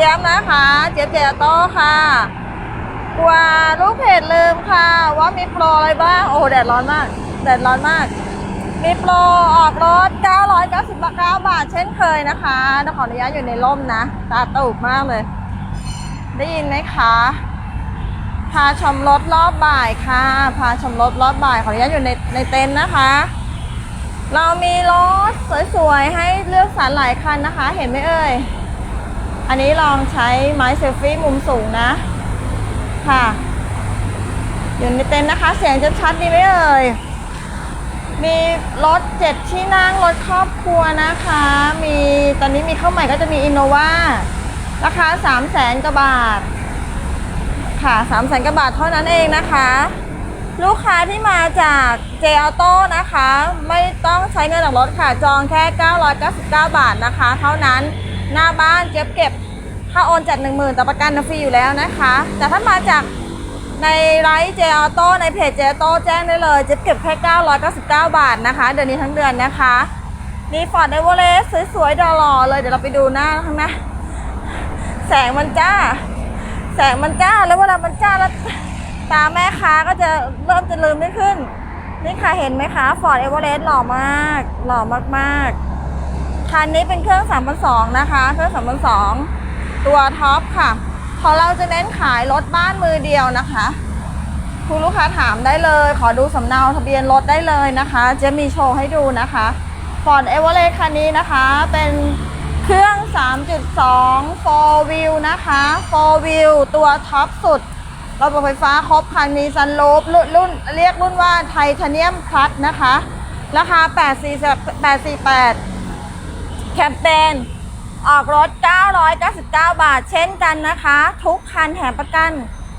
จี๊ยบนะคะ เจี๊ยบเจโต้ค่ะ กลัวลูกเพจลืมค่ะ ว่ามีโปรอะไรบ้าง โอ้แดดร้อนมาก แดดร้อนมาก มีโปรออกรถ 999 บาท เช่นเคยนะคะขออนุญาตอยู่ในร่มนะ ตาตูบมากเลย ได้ยินไหมคะพาชมรถรอบบ่ายค่ะ พาชมรถรอบบ่ายขออนุญาตอยู่ในในเต็นท์นะคะ เรามีรถสวยๆ ให้เลือกสรรหลายคันนะคะ เห็นไหมเอ่ย อันนี้ลองใช้ไม้เซลฟี่มุมสูงนะ ค่ะ อยู่ในเต็นท์นะคะ เสียงจะชัดดีไหมเอ่ย มีรถเจ็ดที่นั่งรถครอบครัวนะคะ มีตอนนี้มีเข้าใหม่ก็จะมีอินโนวาราคา3 0 0แสนกว่าบาท ค่ะ3 0 0แสนกว่าบาทเท่านั้นเองนะคะ ลูกค้าที่มาจากเจออโต้นะคะ ไม่ต้องใช้เงินหลังรถค่ะ จองแค่ 999 บาทนะคะ เท่านั้น หน้าบ้านเจ็บเก็บค่าโอนจัด10,000แต่ประกันฟรีอยู่แล้วนะคะ แต่ถ้ามาจากในไลฟ์เจออโต้ในเพจเจออโต้แจ้งได้เลยเจ็บเก็บแค่999 บาทนะคะ เดือนนี้ทั้งเดือนนะคะนี่ฟอร์ดเอเวอเรสต์สวยๆดอลอเลยเดี๋ยวเราไปดูหน้าข้างหน้าแสงมันจ้า แสงมันจ้าแล้วเวลามันจ้าแล้วตาแม่ค้าก็จะเริ่มจะลืมไม่ขึ้น นี่ค่ะเห็นไหมคะฟอร์ดเอเวอเรสต์หล่อมาก หล่อมากๆ คันนี้เป็นเครื่อง3,200นะคะ เครื่อง3,200ตัวท็อปค่ะขอเราจะเน้นขายรถบ้านมือเดียวนะคะ คุณลูกค้าถามได้เลย ขอดูสำเนาทะเบียนรถได้เลยนะคะ จะมีโชว์ให้ดูนะคะ Ford e v e r e s t คันนี้นะคะ เป็นเครื่อง 3.2 4 wheel นะคะ 4 wheel ตัวท็อปสุด ระบบไฟฟ้าครบคันมีซันรูฟรุ่นรุ่นเรียกรุ่นว่าไทเทเนียมพลัสนะคะ ราคา 848 แคมเปญออกรถ 999 บาท เช่นกันนะคะ ทุกคันแถมประกัน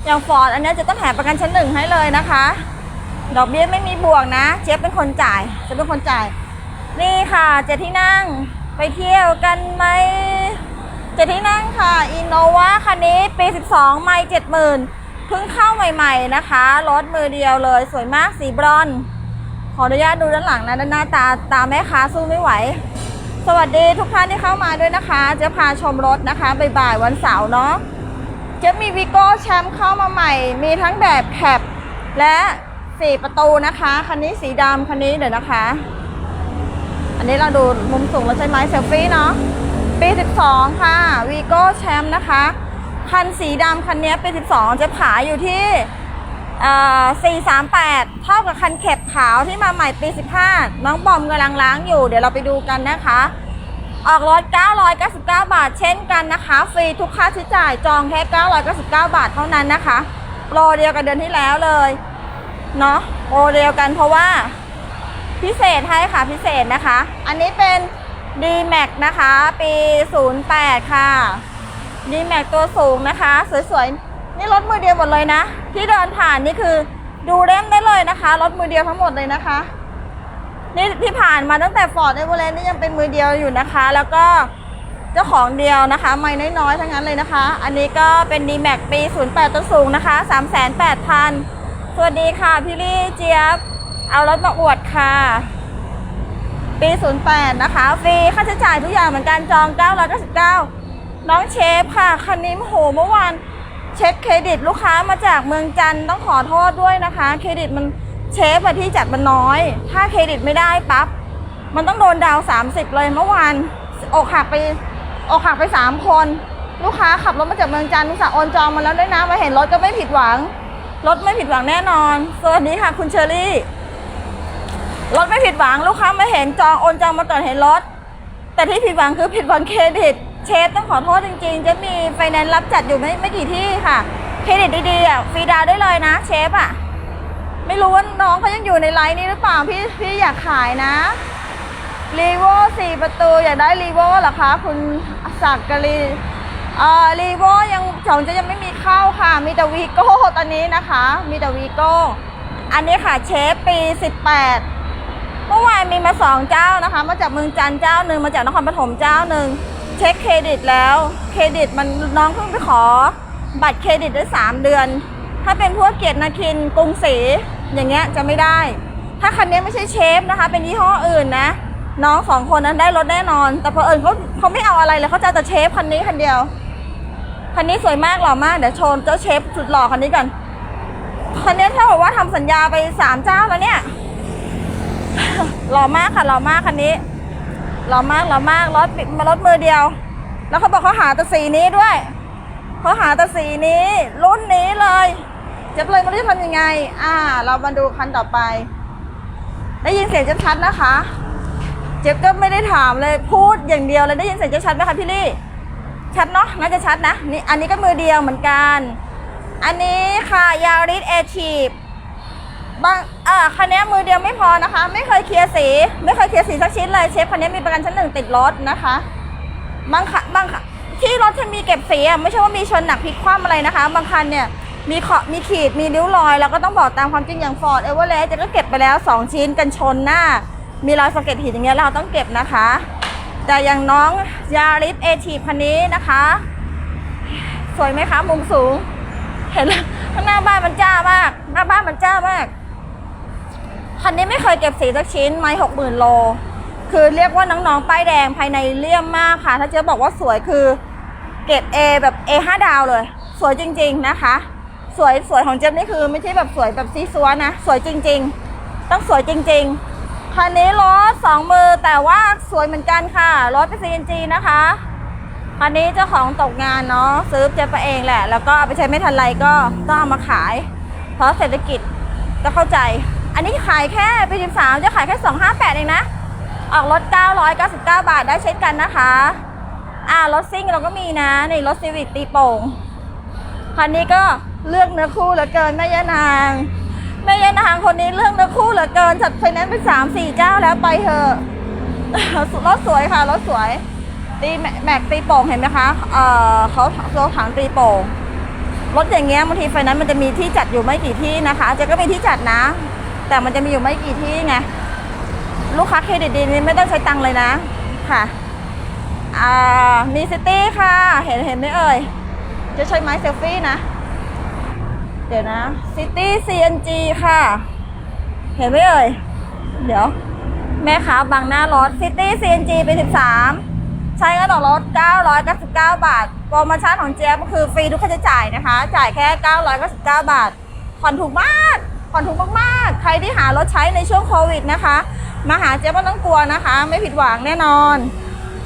อย่างฟอร์ดอันนี้จะต้องแถมประกันชั้นหนึ่งให้เลยนะคะ ดอกเบี้ยไม่มีบวกนะ เจ๊เป็นคนจ่ายจะเป็นคนจ่าย นี่ค่ะเจ็ดที่นั่งไปเที่ยวกันไหมเจ็ดที่นั่งค่ะอินโนวาคันนี้ปี 12 ไม่70,000เพิ่งเข้าใหม่ๆนะคะรถมือเดียวเลย สวยมากสีบรอน ขออนุญาตดูด้านหลังนะด้านหน้าตาตาแม่ค้าสู้ไม่ไหว สวัสดีทุกท่านที่เข้ามาด้วยนะคะ จะพาชมรถนะคะบ่ายๆวันเสาร์เนาะจะมีวิโก้แชมป์เข้ามาใหม่ มีทั้งแบบแคปและสี่ประตูนะคะ คันนี้สีดำคันนี้เดี๋ยวนะคะ อันนี้เราดูมุมสูงแล้วใช้ไม้เซลฟี่เนาะปี 12 ค่ะวีโก้แชมป์นะคะ คันสีดำคันนี้ปี 12 จะขายอยู่ที่ 438 เท่ากับคันเข็บขาวที่มาใหม่ปี 15 น้องบอมกำลังล้างอยู่ เดี๋ยวเราไปดูกันนะคะ ออกรถ999 บาท เช่นกันนะคะ ฟรีทุกค่าใช้จ่ายจองแค่ 999 บาทเท่านั้นนะคะโปรเดียวกับเดือนที่แล้วเลยเนาะโปรเดียวกันเพราะว่าพิเศษให้ค่ะพิเศษนะคะ อันนี้เป็น D-Max นะคะ ปี 08 ค่ะ D-Max ตัวสูงนะคะ สวยๆ นี่รถมือเดียวหมดเลยนะ ที่เดินผ่านนี่คือดูเล่มได้เลยนะคะ รถมือเดียวทั้งหมดเลยนะคะ นี่ที่ผ่านมาตั้งแต่ Ford e v e r e s t นี่ยังเป็นมือเดียวอยู่นะคะ แล้วก็เจ้าของเดียวนะคะ ไม่น้อยๆทั้งนั้นเลยนะคะ อันนี้ก็เป็น D-Max ปี 08ตัวสูงนะคะ308,000 สวัสดีค่ะ พี่ลี่เจี๊ยบ เอารถมาอวดค่ะ ปี 08 นะคะ ฟรีค่าใช้จ่ายทุกอย่างเหมือนกันจอง 999 น้องเชฟค่ะ คันนี้โหเมื่อวาน เช็คเครดิตลูกค้ามาจากเมืองจันทร์ต้องขอโทษด้วยนะคะ เครดิตมันเชฟอะที่จัดมันน้อย ถ้าเครดิตไม่ได้ปั๊บมันต้องโดนดาว 30 เลยเมื่อวานอกหักไปอกหักไป 3 คน ลูกค้าขับรถมาจากเมืองจันทร์ลูกสาวโอนจองมาแล้วด้วยนะมาเห็นรถก็ไม่ผิดหวัง รถไม่ผิดหวังแน่นอน สวัสดีค่ะคุณเชอรี่รถไม่ผิดหวังลูกค้ามาเห็นจองโอนจองมาก่อนเห็นรถแต่ที่ผิดหวังคือผิดหวังเครดิต เชฟต้องขอโทษจริงๆ จะมีไฟแนนซ์รับจัดอยู่ไม่ไม่กี่ที่ค่ะ เครดิตดีๆอะฟรีดาวได้เลยนะเชฟอะ ไม่รู้ว่าน้องเขายังอยู่ในไลน์นี้หรือเปล่าพี่พี่อยากขายนะรีโวสี่ประตูอยากได้รีโวเหรอคะ คุณศักดิ์กรีเอ่อรีโวยังของจะยังไม่มีเข้าค่ะ มีแต่วีโก้ตอนนี้นะคะ มีแต่วีโก้อันนี้ค่ะเชฟปี 18 เมื่อวานมีมาสองเจ้านะคะ มาจากเมืองจันทร์เจ้าหนึ่งมาจากนครปฐมเจ้าหนึ่ง ช็คเครดิตแล้ว เครดิตมันน้องเพิ่งไปขอ บัตรเครดิตได้สามเดือน ถ้าเป็นพวกเกียรตินาคินกรุงศรีอย่างเงี้ยจะไม่ได้ ถ้าคันนี้ไม่ใช่เชฟนะคะ เป็นยี่ห้ออื่นนะ น้องสองคนนั้นได้รถแน่นอน แต่เพอเอิญเขาเขาไม่เอาอะไรเลยเขาจะแต่เชฟคันนี้คันเดียวคันนี้สวยมากหล่อมากเดี๋ยวโชว์เจ้าเชฟสุดหล่อคันนี้ก่อนคันนี้ถ้าบอกว่าทำสัญญาไปสามเจ้าแล้วเนี่ยหล่อมากค่ะหล่อมากคันนี้ หล่อมากหล่อมากรถมารถมือเดียว แล้วเขาบอกเขาหาแต่สีนี้ด้วยเขาหาแต่สีนี้รุ่นนี้เลยเจะเลยไม่รู้จะทำยังไง อ่า เรามาดูคันต่อไป ได้ยินเสียงชัดๆนะคะ เจ๊บก็ไม่ได้ถามเลยพูดอย่างเดียวเลยได้ยินเสียงชัดๆไหมคะพี่ลี่ ชัดเนาะน่าจะชัดนะนี่อันนี้ก็มือเดียวเหมือนกัน อันนี้ค่ะยาริสเอทีฟ บางอ่าคันนี้มือเดียวไม่พอนะคะ ไม่เคยเคลียร์สี ไม่เคยเคลียร์สีสักชิ้นเลยเชฟคันนี้มีประกันชั้นหนึ่งติดรถนะคะบางคันบางคันที่รถจะมีเก็บสีอะไม่ใช่ว่ามีชนหนักพลิกคว่ำอะไรนะคะ บางคันเนี่ยมีขอมีขีดมีริ้วรอยเราก็ต้องบอกตามความจริงอย่างฟอร์ดเอเวอเรสต์จะก็เก็บไปแล้ว 2 ชิ้นกันชนหน้า มีรอยสะเก็ดหินอย่างเงี้ยเราต้องเก็บนะคะ แต่อย่างน้องยาริสเอทีคันนี้นะคะ สวยไหมคะมุมสูง เห็นแล้วข้างหน้าบ้านมันจ้ามาก หน้าบ้านมันจ้ามาก คันนี้ไม่เคยเก็บสีสักชิ้นไม่หกหมื่นโล คือเรียกว่าน้องๆป้ายแดงภายในเลี่ยมมากค่ะ ถ้าเจ๊บอกว่าสวยคือเก็บ A แบบ A 5ดาวเลย สวยจริง ๆนะคะ สวยสวยของเจ๊นี่คือไม่ใช่แบบสวยแบบซีซัวนะ สวยจริง ๆ ต้องสวยจริง ๆ คันนี้รถสองมือแต่ว่าสวยเหมือนกันค่ะรถเป็น CNG นะคะคันนี้เจ้าของตกงานเนาะซื้อเจ๊ไปเองแหละ แล้วก็เอาไปใช้ไม่ทันไรก็ต้องเอามาขาย เพราะเศรษฐกิจก็เข้าใจ อันนี้ขายแค่ปีสิบสามจะขายแค่สองห้าแปดเองนะ ออกรถ 999 บาทได้เช่นกันนะคะ อ่ารถซิ่งเราก็มีนะนี่รถซีวิ c ตีโป่งคันนี้ก็เลือกเนื้อคู่เหลือเกินแม่ยานางแม่ยานางคนนี้เลือกเนื้อคู่เหลือเกินจัดไฟแนนซ์ไปสามสี่เจ้าแล้วไปเถอะรถสวยค่ะรถสวย ตีแมแม็กตีโป่งเห็นไหมคะเอ่อเขาเขาถังตีโป่งรถอย่างเงี้ยบางทีไฟนั้นซ์มันจะมีที่จัดอยู่ไม่กี่ที่นะคะเจะก็มีที่จัดนะ แต่มันจะมีอยู่ไม่กี่ที่ไง ลูกค้าเครดิตดีนี่ไม่ต้องใช้ตังค์เลยนะ ค่ะอ่ามีซิตี้ค่ะ เห็นเห็นไหมเอ่ย จะใช้ไม้เซลฟี่นะ เดี๋ยวนะซิตี้ CNG ค่ะ เห็นไหมเอ่ย เดี๋ยว แม่ค้าบังหน้ารถ City CNG เป็น13ใช้ก็ต่อรถ 999 บาท โปรโมชั่นของเจี๊ยบก็คือฟรีทุกค่าใช้จ่ายนะคะ จ่ายแค่ 999 บาทผ่อนถูกมาก ผ่อนถูกมากๆ ใครที่หารถใช้ในช่วงโควิดนะคะ มาหาเจ๊บไม่ต้องกลัวนะคะ ไม่ผิดหวังแน่นอน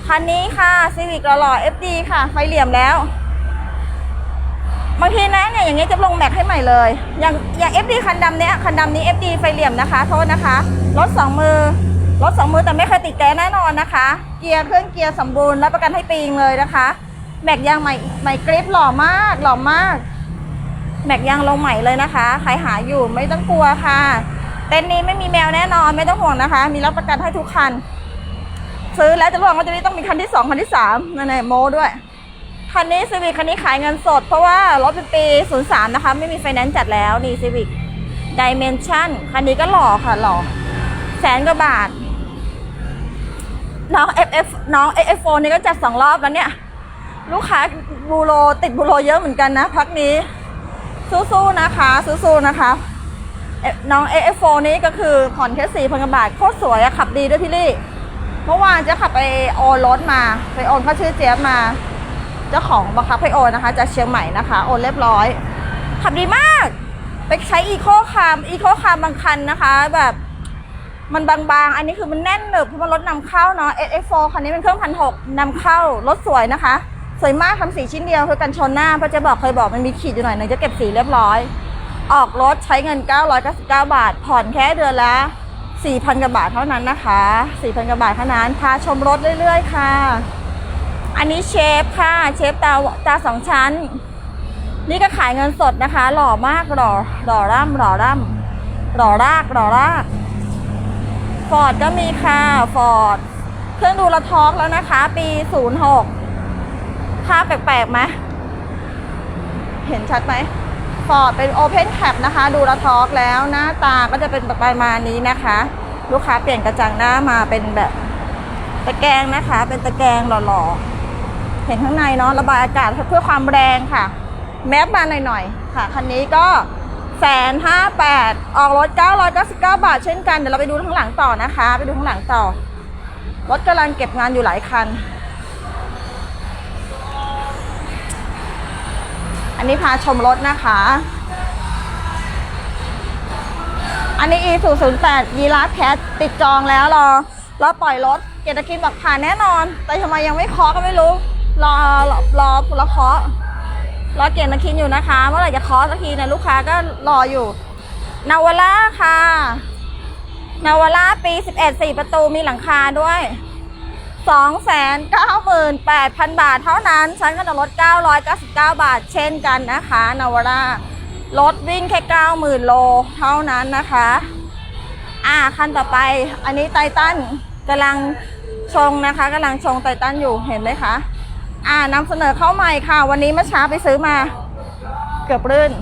คันนี้ค่ะ Civic หล่อๆ FD ค่ะ ไฟเหลี่ยมแล้ว บางทีนะเนี่ยอย่างเงี้ยจะลงแม็กให้ใหม่เลย อย่างอย่าง FD คันดำเนี้ยคันดำนี้ FD ไฟเหลี่ยมนะคะโทษนะคะ รถสองมือ รถสองมือแต่ไม่เคยติดแก๊สแน่นอนนะคะ เกียร์เครื่องเกียร์สมบูรณ์รับประกันให้ปีงเลยนะคะ แม็กยางใหม่ใหม่กริปหล่อมากหล่อมาก แม็กยางลงใหม่เลยนะคะ ใครหาอยู่ไม่ต้องกลัวค่ะ เต็นท์นี้ไม่มีแมวแน่นอนไม่ต้องห่วงนะคะ มีรับประกันให้ทุกคัน ซื้อแล้วจะรู้ว่าจะมีต้องมีคันที่สองคันที่สามนั่นแหละโมด้วย คันนี้ซีวิ c คันนี้ขายเงินสด เพราะว่ารถเป็นปี 03 นะคะ ไม่มีไฟแนนซ์จัดแล้วนี่ซีวิ c Dimension คันนี้ก็หล่อค่ะหล่อแสนกว่าบาท น้อง FF น้อง FF4 นี่ก็จัดสองรอบแล้วเนี่ย ลูกค้าบูโรติดบูโรเยอะเหมือนกันนะพักนี้ สู้ๆนะคะสู้ๆนะคะเอ่อน้อง FF4 นี้ก็คือผ่อนแค่สี่พันกว่าบาทโคตรสวยอะขับดีด้วยพี่ลี่ เมื่อวานจะขับไปโอนรถมา ไปโอนเขาชื่อเจี๊ยบมา เจ้าของบังคับให้โอนนะคะ จากเชียงใหม่นะคะ โอนเรียบร้อย ขับดีมาก ไปใช้อีโคคามอีโคคามบางคันนะคะ แบบมันบางๆ อันนี้คือมันแน่นหนึบเพราะมันรถนำเข้าเนาะ S4 คันนี้เป็นเครื่องพันหกนำเข้ารถสวยนะคะ สวยมากทำสีชิ้นเดียวคือกันชนหน้าเพราะเจะบอกเคยบอกมันมีขีดอยู่หน่อยหนึงจะเก็บสีเรียบร้อย ออกรถใช้เงิน 999 บาท ผ่อนแค่เดือนละ4,000กว่าบาทเท่านั้นนะคะ4,000กว่าบาทเท่านั้นพาชมรถเรื่อย ๆ ค่ะ อันนี้เชฟค่ะ เชฟตาตาสองชั้น นี่ก็ขายเงินสดนะคะ หล่อมากหล่อหล่อร่ำหล่อร่ำหล่อรากหล่อรากฟอร์ดก็มีค่ะฟอร์ดเครื่องดูระทอกแล้วนะคะ ปี 06 ภาพแปลกๆไหมเห็นชัดไหมฟอร์ดเป็นโอเพนแคปนะคะ ดูระทอกแล้วหน้าตาก็จะเป็นประมาณนี้นะคะ ลูกค้าเปลี่ยนกระจังหน้ามาเป็นแบบตะแกรงนะคะ เป็นตะแกรงหล่อๆ เห็นข้างในเนาะระบายอากาศเพื่อความแรงค่ะ แมสมาหน่อยๆ ค่ะ คันนี้ก็แสนห้าแปดออกรถ999บาทเช่นกัน เดี๋ยวเราไปดูข้างหลังต่อนะคะ ไปดูข้างหลังต่อ รถกำลังเก็บงานอยู่หลายคัน อันนี้พาชมรถนะคะ อันนี้ e 0 0 8ยีราฟแคทติดจองแล้วรอรอปล่อยรถ เกียรติคิมบอกผ่านแน่นอน แต่ทำไมยังไม่เคาะก็ไม่รู้ รอรอรอรอเคาะรอเกียรติคินอยู่นะคะ เมื่อไหร่จะเคาะสักทีเนี่ยลูกค้าก็รออยู่ นาวาร่าค่ะ นาวาร่าปี 11 4 ประตูมีหลังคาด้วย 298,000 บาทเท่านั้นฉันก็จะลด 999 บาท เช่นกันนะคะนาวารารถวิ่งแค่ 90,000 โลเท่านั้นนะคะ อ่าคันต่อไปอันนี้ไททันกำลังชงนะคะกำลังชงไททันอยู่เห็นไหมคะอ่านำเสนอเข้าใหม่ค่ะ วันนี้เมื่อเช้าไปซื้อมา เกือบรื่น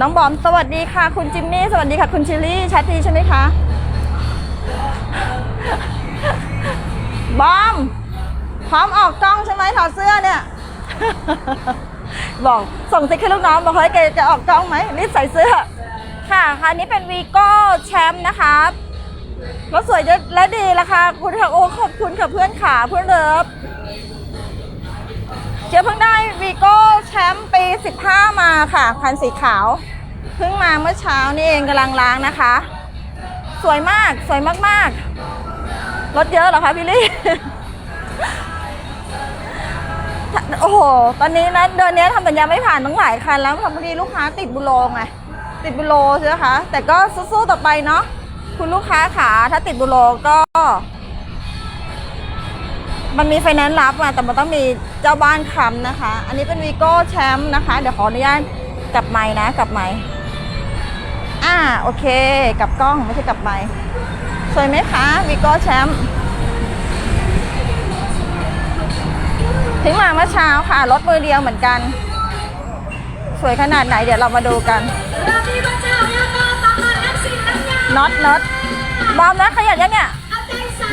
น้องบอมสวัสดีค่ะ คุณจิมมี่ สวัสดีค่ะ คุณชิลลี่ชัดดีใช่ไหมคะ บอม พร้อมออกกล้องใช่ไหมถอดเสื้อเนี่ย บอกส่งติ๊กให้ลูกน้องบอกเฮ้ยแกจะออกกล้องไหมรีบใส่เสื้อ ค่ะค่ะนี่เป็นวีโก้แชมป์นะคะรถสวยและดีราคาคุณค่ะโอ้ขอบคุณค่ะเพื่อนขาเพื่อนเลิฟเจ๊เพิ่งได้วีโก้แชมป์ปี 15 มาค่ะคันสีขาว เพิ่งมาเมื่อเช้านี่เองกำลังล้างนะคะ สวยมากสวยมากๆรถเยอะเหรอคะพี่ลี่ โอ้โห ตอนนี้นะเดือนนี้ทำสัญญาไม่ผ่านตั้งหลายคันแล้วทำพอดีลูกค้าติดบุโรไงติดบุโรใช่ไหมคะ แต่ก็สู้ๆต่อไปเนาะคุณลูกค้าขาถ้าติดบุโรก็ มันมีไฟแนนซ์รับมาแต่มันต้องมีเจ้าบ้านค้ำนะคะ อันนี้เป็นวีโก้แชมป์นะคะ เดี๋ยวขออนุญาตกลับไม้นะกลับไม้อ่าโอเค กลับกล้องไม่ใช่กลับไม้สวยไหมคะวีโก้แชมป์ ถึงมาเมื่อเช้าค่ะ รถมือเดียวเหมือนกัน สวยขนาดไหนเดี๋ยวเรามาดูกันน็อตน็อตบอมน็อตขยับยังเนี่ย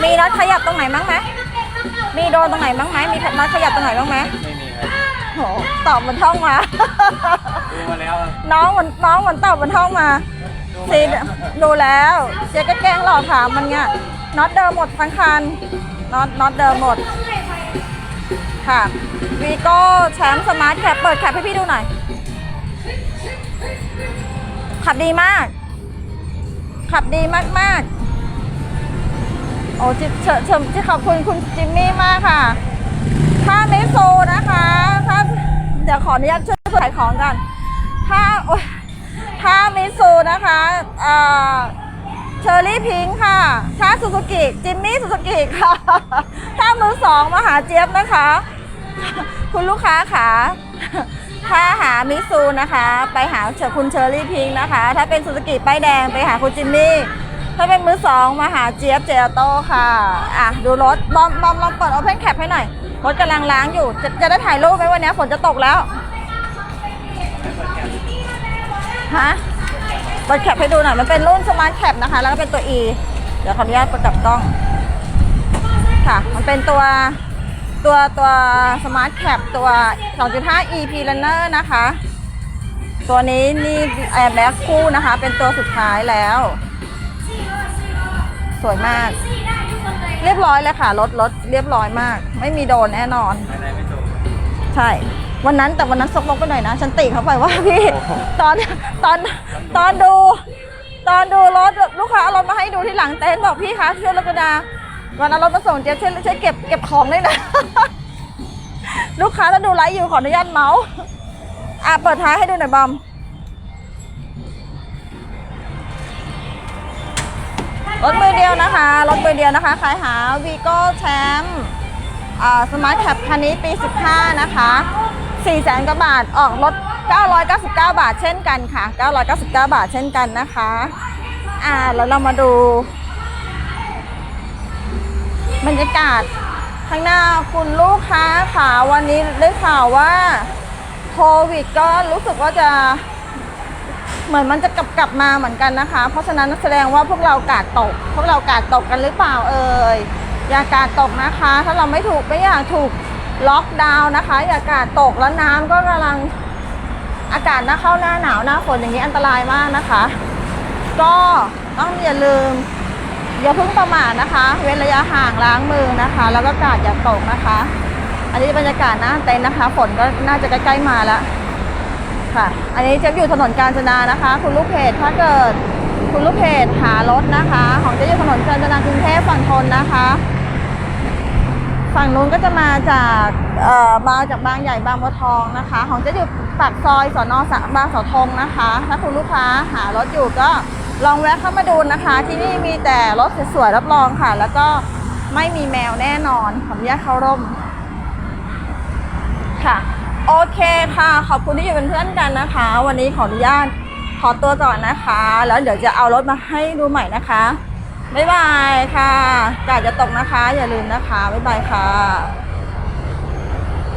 มีน็อตขยับตรงไหนบ้างไหมมีโดนตรงไหนบ้างไหมมีน็อตขยับตรงไหนบ้างไหมไม่มีครับโหตอบเหมันท่องมาดูมาแล้วครับน้องเหมือนน้องเหมือนตอบเหมันท่องมาดูมาสีแล้วดูแล้วเจ๊ก็แกล้งหลอกถามมันเนี่ยน็อตเดิมหมดทั้งคันน็อตน็อตเดิมหมด ค่ะวีโก้แชมป์สมาร์ทแคปเปิดแคปให้พี่ดูหน่อย ขับดีมาก ขับดีมากๆ โอ้จิเชิญเชิญขอบคุณคุณจิมมี่มากค่ะ ถ้ามิโซนะคะถ้าเดี๋ยวขออนุญาตช่วยขายของกัน ถ้าถ้ามิซูนะคะเอ่อ เชอรี่พิงค์ค่ะถ้าซูซูกิ จิมมี่ซูซูกิค่ะ ถ้ามือสองมาหาเจี๊ยบนะคะ คุณลูกค้าขาถ้าหามิซูนะคะ ไปหาเชอคุณเชอรี่พิงค์นะคะ ถ้าเป็นซูซูกิป้ายแดงไปหาคุณจิมมี่ถ้าเป็นมือสองมาหาเจี๊ยบเจโต้ค่ะ อะ ดูรถ บอมบอมลองเปิดโอเพนแคปให้หน่อย รถกำลังล้างอยู่ จะจะได้ถ่ายรูปไหมวันนี้ฝนจะตกแล้ว ฮะ เปิดแคปให้ดูหน่อย มันเป็นรุ่นสมาร์ทแคปนะคะ แล้วก็เป็นตัว E เดี๋ยวขออนุญาตประกับกล้อง ค่ะ มันเป็นตัวตัวตัวสมาร์ทแคปตัว 2.5 EP Runner นะคะ ตัวนี้นี่แอร์แบ็กคู่นะคะ เป็นตัวสุดท้ายแล้ว สวยมาก เรียบร้อยเลยค่ะ รถรถเรียบร้อยมาก ไม่มีโดนแน่นอนภายในไม่ตรงใช่ วันนั้นแต่วันนั้นซกลงไปหน่อยนะ ฉันติเขาไปว่าพี่โอ้โหตอนตอนตอนดู ตอนดูรถลูกค้าเอารถมาให้ดูที่หลังเต็นท์บอกพี่คะช่วยรถกระดาวันนั้นรถมาส่งเจ๊ช่วยช่วยเก็บเก็บของด้วยนะ ลูกค้าถ้าดูไลฟ์อยู่ขออนุญาตเมาส์อะเปิดท้ายให้ดูหน่อยบอมรถมือเดียวนะคะ รถมือเดียวนะคะขายหาวีโก้แชมป์สมาร์ทแคปคันนี้ปี 15 นะคะ 4แสนกว่าบาทออกรถ 999 บาทเช่นกันค่ะ 999 บาทเช่นกันนะคะ อ่าแล้วเรามาดู บรรยากาศข้างหน้าคุณลูกค้าค่ะวันนี้ได้ข่าวว่าโควิดก็รู้สึกว่าจะเหมือนมันจะกลับกลับมาเหมือนกันนะคะ เพราะฉะนั้นแสดงว่าพวกเรากาดตก พวกเรากาดตกกันหรือเปล่าเอ่ยอย่ากาดตกนะคะ ถ้าเราไม่ถูกไม่อยากถูก ล็อกดาวน์นะคะอากาดตกแล้วน้ำก็กำลังอากาศหน้าเข้าหน้าหนาวหน้าฝนอย่างนี้อันตรายมากนะคะ ก็ต้องอย่าลืมอย่าเพิ่งประมาทนะคะ เว้นระยะห่างล้างมือนะคะ แล้วก็กาดอย่าตกนะคะ อันนี้บรรยากาศหน้าเต็นท์นะคะ ฝนก็น่าจะใกล้ๆมาแล้วค่ะ อันนี้เจะอยู่ถนนกาญจนานะคะ คุณลูกเพจถ้าเกิดคุณลูกเพจหารถนะคะ ของเจะอยู่ถนนกาญจนากรุงเทพฝั่งทนนะคะ ฝั่งนู้นก็จะมาจากเอ่อมาจากบางใหญ่บางบัวทองนะคะ ของเจะอยู่ปากซอยสอนอสะบางสาธงนะคะ ถ้าคุณลูกค้าหารถอยู่ก็ลองแวะเข้ามาดูนะคะ ที่นี่มีแต่รถสวยๆรับรองค่ะ แล้วก็ไม่มีแมวแน่นอนขออนุญาตเข้าร่มค่ะ โอเคค่ะ ขอบคุณที่อยู่เป็นเพื่อนกันนะคะ วันนี้ขออนุญาตขอตัวก่อนนะคะ แล้วเดี๋ยวจะเอารถมาให้ดูใหม่นะคะ บ๊ายบายค่ะกาดจะตกนะคะ อย่าลืมนะคะ บ๊ายบายค่ะ